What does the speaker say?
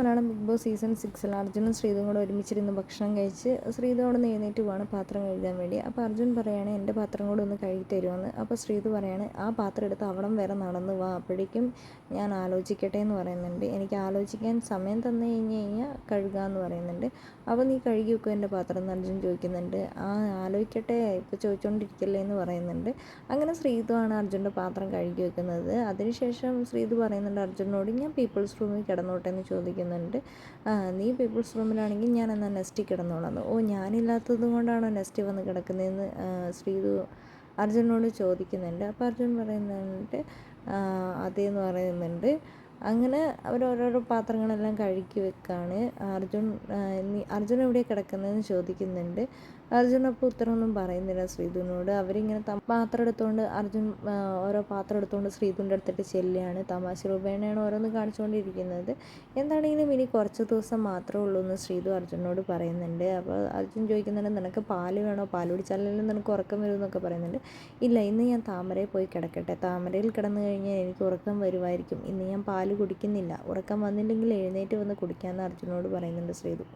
menanam big season സിക്സിൽ അർജുനും ശ്രീതും കൂടെ ഒരുമിച്ചിരുന്ന് ഭക്ഷണം കഴിച്ച് ശ്രീതു അവിടെ നിന്ന് എഴുന്നേറ്റ് പോവാണ് പാത്രം കഴുകാൻ വേണ്ടി. അപ്പോൾ അർജുൻ പറയാണ് എന്റെ പാത്രം കൂടെ ഒന്ന് കഴുകി തരുമെന്ന് അപ്പോൾ ശ്രീതു പറയാണ് ആ പാത്രം എടുത്ത് അവിടം വരെ നടന്ന് വാ അപ്പോഴേക്കും ഞാൻ ആലോചിക്കട്ടെ എന്ന് പറയുന്നുണ്ട്. എനിക്ക് ആലോചിക്കാൻ സമയം തന്നു കഴിഞ്ഞ് കഴിഞ്ഞാൽ കഴുകാമെന്ന് പറയുന്നുണ്ട്. അപ്പോൾ നീ കഴുകി വെക്കും എന്റെ പാത്രം എന്ന് അർജുൻ ചോദിക്കുന്നുണ്ട്. ആ ആലോചിക്കട്ടെ ഇപ്പോൾ ചോദിച്ചുകൊണ്ടിരിക്കല്ലേ എന്ന് പറയുന്നുണ്ട്. അങ്ങനെ ശ്രീതുവാണ് അർജുന്റെ പാത്രം കഴുകി വെക്കുന്നത്. അതിനുശേഷം ശ്രീതു പറയുന്നുണ്ട് അർജുനോട് ഞാൻ പീപ്പിൾസ് റൂമിൽ കിടന്നോട്ടെ എന്ന് ചോദിക്കുന്നുണ്ട്. നീ പീപ്പിൾസ് റൂമിലാണെങ്കിൽ ഞാൻ എന്നാൽ നെസ്റ്റി കിടന്നോളാം ഓ ഞാനില്ലാത്തത് കൊണ്ടാണോ നെസ്റ്റി വന്ന് കിടക്കുന്നതെന്ന് ശ്രീതു അർജുനോട് ചോദിക്കുന്നുണ്ട്. അപ്പോൾ അർജുൻ പറയുന്നുണ്ട് അതേന്ന് പറയുന്നുണ്ട് അങ്ങനെ അവർ ഓരോരോ പാത്രങ്ങളെല്ലാം കഴുകി വെക്കാണ്. അർജുൻ അർജുൻ എവിടെ കിടക്കുന്നതെന്ന് ചോദിക്കുന്നുണ്ട്. അർജുൻ അപ്പോൾ ഉത്തരമൊന്നും പറയുന്നില്ല ശ്രീധുവിനോട്. അവരിങ്ങനെ പാത്രം എടുത്തുകൊണ്ട് അർജുൻ ഓരോ പാത്രം എടുത്തുകൊണ്ട് ശ്രീധുവിന്റെ അടുത്തിട്ട് ചെല്ലുകയാണ്. തമാശ രൂപേണയാണ് ഓരോന്ന് കാണിച്ചുകൊണ്ടിരിക്കുന്നത്. എന്താണെങ്കിലും ഇനി കുറച്ച് ദിവസം മാത്രമേ ഉള്ളൂ എന്ന് ശ്രീധു അർജുനോട് പറയുന്നുണ്ട്. അപ്പോൾ അർജുൻ ചോദിക്കുന്നുണ്ട് നിനക്ക് പാൽ വേണോ? പാൽ കുടിച്ചാലെങ്കിലും നിനക്ക് ഉറക്കം വരും എന്നൊക്കെ പറയുന്നുണ്ട്. ഇല്ല ഇന്ന് ഞാൻ താമരയിൽ പോയി കിടക്കട്ടെ. താമരയിൽ കിടന്നു കഴിഞ്ഞാൽ എനിക്ക് ഉറക്കം വരുമായിരിക്കും ഇന്ന് ഞാൻ പാൽ കുടിക്കുന്നില്ല. ഉറക്കം വന്നില്ലെങ്കിൽ എഴുന്നേറ്റ് വന്ന് കുടിക്കാമെന്ന് അർജുനോട് പറയുന്നുണ്ട് ശ്രീധു